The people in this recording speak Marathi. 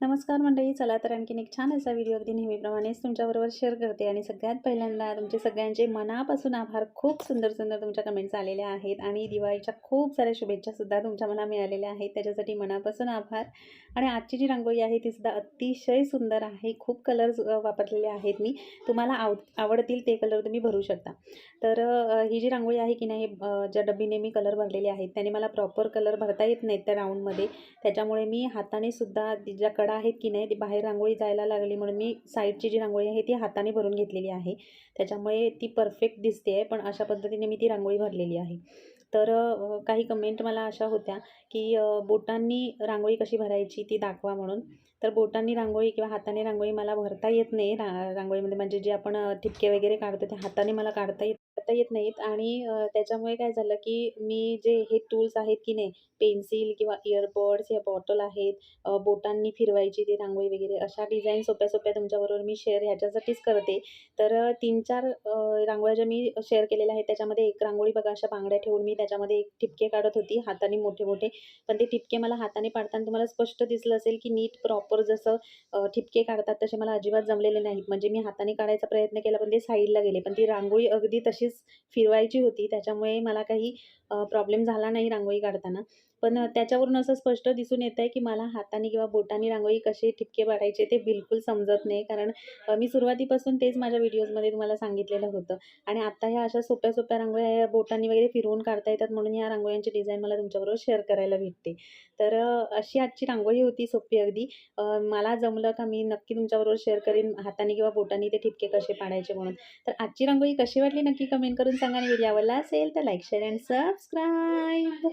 नमस्कार मंडळी चला तर आणखीन एक छान असा व्हिडिओ अगदी नेहमीप्रमाणेच तुमच्याबरोबर शेअर करते. आणि सगळ्यात पहिल्यांदा तुमचे सगळ्यांचे मनापासून आभार. खूप सुंदर सुंदर तुमच्या कमेंट्स आलेल्या आहेत. आणि दिवाळीच्या खूप साऱ्या शुभेच्छासुद्धा तुमच्या मला मिळालेल्या आहेत. त्याच्यासाठी मनापासून आभार. आणि आजची जी रांगोळी आहे ती सुद्धा अतिशय सुंदर आहे. खूप कलर्स वापरलेले आहेत मी. तुम्हाला आव आवडतील ते कलर तुम्ही भरू शकता. तर ही जी रांगोळी आहे की नाही ज्या डब्बीने मी कलर भरलेले आहेत त्याने मला प्रॉपर कलर भरता येत नाहीत त्या राऊंडमध्ये त्याच्यामुळे मी हाताने सुद्धा ज्या कडा आहेत की नाही ती बाहेर रांगोळी जायला लागली म्हणून मी साईडची जी रांगोळी आहे ती हाताने भरून घेतलेली आहे. त्याच्यामुळे ती परफेक्ट दिसते आहे पण अशा पद्धतीने मी ती रांगोळी भरलेली आहे. तर काही कमेंट मला अशा होत्या की बोटांनी रांगोळी कशी भरायची ती दाखवा म्हणून. तर बोटांनी रांगोळी किंवा हाताने रांगोळी मला भरता येत नाही रा रांगोळीमध्ये म्हणजे जे आपण ठिपके वगैरे काढतो ते हाताने मला काढता येत करता येत नाहीत आणि त्याच्यामुळे काय झालं की मी जे हे टूल्स आहेत की नाही पेन्सिल किंवा इयरबड्स या बॉटल आहेत बोटांनी फिरवायची ती रांगोळी वगैरे अशा डिझाईन सोप्या सोप्या तुमच्याबरोबर मी शेअर ह्याच्यासाठीच करते. तर तीन चार रांगोळ्या ज्या मी शेअर केलेल्या आहेत त्याच्यामध्ये एक रांगोळी बघा अशा बांगड्या ठेवून मी त्याच्यामध्ये एक ठिपके काढत होती हाताने मोठे मोठे. पण ते ठिपके मला हाताने पाडताना तुम्हाला स्पष्ट दिसलं असेल की नीट प्रॉपर जसं ठिपके काढतात तसे मला अजिबात जमलेले नाहीत. म्हणजे मी हाताने काढायचा प्रयत्न केला पण ते साईडला गेले. पण ती रांगोळी अगदी तशीच फिरवायची होती. त्याच्यामुळे मला काही प्रॉब्लेम झाला नाही रांगोळी काढताना. पण त्याच्यावरून असं स्पष्ट दिसून येतं आहे की मला हाताने किंवा बोटाने रांगोळी कसे ठिपके पाडायचे ते बिलकुल समजत नाही. कारण मी सुरुवातीपासून तेच माझ्या व्हिडिओजमध्ये तुम्हाला सांगितलेलं होतं. आणि आत्ता ह्या अशा सोप्या सोप्या रांगोळ्या ह्या बोटांनी वगैरे फिरवून काढता येतात म्हणून ह्या रांगोळ्यांची डिझाईन मला तुमच्याबरोबर शेअर करायला भेटते. तर अशी आजची रांगोळी होती सोपी अगदी. मला जमलं का मी नक्की तुमच्याबरोबर शेअर करेन हाताने किंवा बोटाने ते ठिपके कसे पाडायचे म्हणून. तर आजची रांगोळी कशी वाटली नक्की कमेंट करून सांगा आणि व्हिडिओ आवडला असेल तर लाईक शेअर अँड सबस्क्राईब